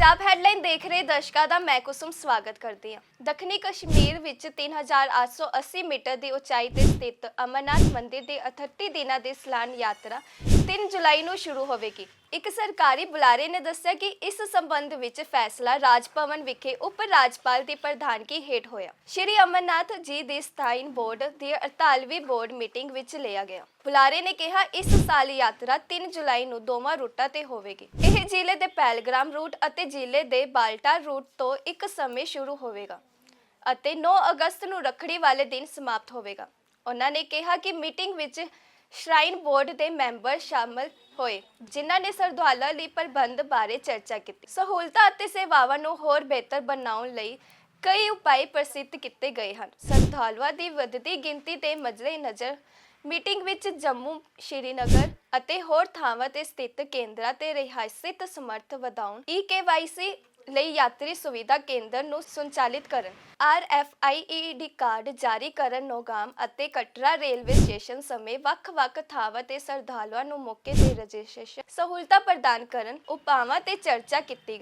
Punjab headline ਦੇਖ ਰਹੇ ਦਰਸ਼ਕਾਂ ਦਾ ਮੈਂ ਕੁਸੁਮ ਸਵਾਗਤ ਕਰਦੀ ਹਾਂ। ਦੱਖਣੀ ਕਸ਼ਮੀਰ ਵਿੱਚ 3880 ਮੀਟਰ ਦੀ ਉਚਾਈ ਤੇ ਸਥਿਤ ਅਮਰਨਾਥ ਮੰਦਿਰ ਦੀ 38 ਦਿਨਾਂ ਦੀ ਸਲਾਨ ਯਾਤਰਾ 3 ਜੁਲਾਈ ਨੂੰ ਸ਼ੁਰੂ ਹੋਵੇਗੀ। ਇੱਕ ਸਰਕਾਰੀ ਬੁਲਾਰੇ ਨੇ ਦੱਸਿਆ ਕਿ ਇਸ ਸੰਬੰਧ ਵਿੱਚ ਫੈਸਲਾ ਰਾਜ ਭਵਨ ਵਿਖੇ ਉਪ ਰਾਜਪਾਲ ਦੀ ਪ੍ਰਧਾਨਗੀ ਹੇਠ ਹੋਇਆ। ਸ਼੍ਰੀ ਅਮਰਨਾਥ ਜੀ ਦੀ ਸਥਾਈ ਬੋਰਡ ਦੀ 48ਵੀਂ ਬੋਰਡ ਮੀਟਿੰਗ ਵਿੱਚ ਲਿਆ ਗਿਆ। ਬੁਲਾਰੇ ਨੇ ਕਿਹਾ, ਇਸ ਸਾਲ ਯਾਤਰਾ 3 ਜੁਲਾਈ ਨੂੰ ਦੋਵਾਂ ਰੂਟਾਂ ਤੇ ਹੋਵੇਗੀ। ਇਹ ਜ਼ਿਲ੍ਹੇ ਦੇ ਪਹਿਲਗ੍ਰਾਮ ਰੂਟ ਅਤੇ ਜ਼ਿਲ੍ਹੇ ਦੇ ਬਾਲਟਾ ਰੂਟ ਤੋਂ ਇੱਕ ਸਮੇਂ ਸ਼ੁਰੂ ਹੋਵੇਗਾ ਅਤੇ 9 ਅਗਸਤ ਨੂੰ ਰੱਖੜੀ ਵਾਲੇ ਦਿਨ ਸਮਾਪਤ ਹੋਵੇਗਾ। ਉਹਨਾਂ ਨੇ ਕਿਹਾ ਕਿ ਮੀਟਿੰਗ ਵਿੱਚ ਸ਼ਰਾਈਨ ਬੋਰਡ ਦੇ ਮੈਂਬਰ ਸ਼ਾਮਲ ਹੋਏ, ਜਿਨ੍ਹਾਂ ਨੇ ਸਰਦੁਆਲਾ ਲਈ ਪ੍ਰਬੰਧ ਬਾਰੇ ਚਰਚਾ ਕੀਤੀ। ਸਹੂਲਤਾਂ ਅਤੇ ਸੇਵਾਵਾਂ ਨੂੰ ਹੋਰ ਬਿਹਤਰ ਬਣਾਉਣ ਲਈ ਕਈ ਉਪਾਅ ਪ੍ਰਸਿੱਧ ਕੀਤੇ ਗਏ ਹਨ। ਸਰਦੁਆਲੂਆਂ ਦੀ ਵਧਦੀ ਗਿਣਤੀ ਦੇ ਮੱਦੇ ਨਜ਼ਰ ਮੀਟਿੰਗ ਵਿੱਚ ਜੰਮੂ, ਸ਼੍ਰੀਨਗਰ ਅਤੇ ਹੋਰ ਥਾਵਾਂ ਤੇ ਸਥਿਤ ਕੇਂਦਰਾਂ ਤੇ ਰਿਹਾਇਸ਼ੀ ਸਮਰਥ ਵਧਾਉਣ, ਈ ਲਈ ਯਾਤਰੀ ਸੁਵਿਧਾ ਕੇਂਦਰ ਨੂੰ ਸੰਚਾਲਿਤ ਕਰਨ, R F I E D card ਜਾਰੀ ਕਰਨ ਨੋਗਾਮ ਅਤੇ ਕਟਰਾ ਰੇਲਵੇ ਸਟੇਸ਼ਨ ਸਮੇਂ ਵੱਖ-ਵੱਖ ਥਾਵਾਂ ਤੇ ਸ਼ਰਧਾਲੂਆਂ ਨੂੰ ਮੌਕੇ ਤੇ ਰਜਿਸਟ੍ਰੇਸ਼ਨ ਸਹੂਲਤਾਂ ਪ੍ਰਦਾਨ ਕਰਨ ਉਪਾਵਾਂ ਤੇ ਚਰਚਾ ਕੀਤੀ ਗਈ।